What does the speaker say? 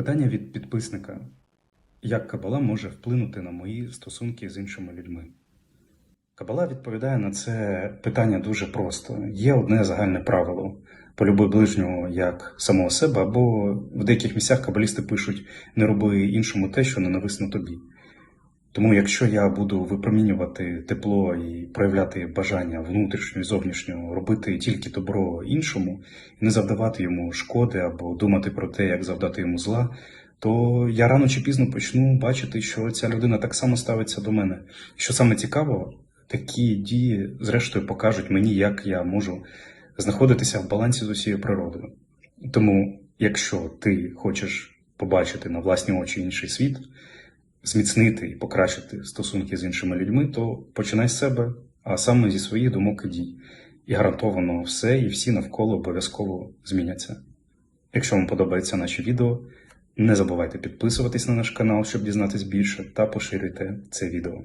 Питання від підписника: як Кабала може вплинути на мої стосунки з іншими людьми? Кабала відповідає на це питання дуже просто. Є одне загальне правило: полюби ближнього як самого себе, або в деяких місцях кабалісти пишуть не роби іншому те, що ненависно тобі. Тому, якщо я буду випромінювати тепло і проявляти бажання внутрішнього і зовнішнього робити тільки добро іншому і не завдавати йому шкоди або думати про те, як завдати йому зла, то я рано чи пізно почну бачити, що ця людина так само ставиться до мене. Що саме цікаво, такі дії, зрештою, покажуть мені, як я можу знаходитися в балансі з усією природою. Тому, якщо ти хочеш побачити на власні очі інший світ, зміцнити і покращити стосунки з іншими людьми, то починай з себе, а саме зі своїх думок і дій. І гарантовано все і всі навколо обов'язково зміняться. Якщо вам подобається наше відео, не забувайте підписуватись на наш канал, щоб дізнатись більше, та поширюйте це відео.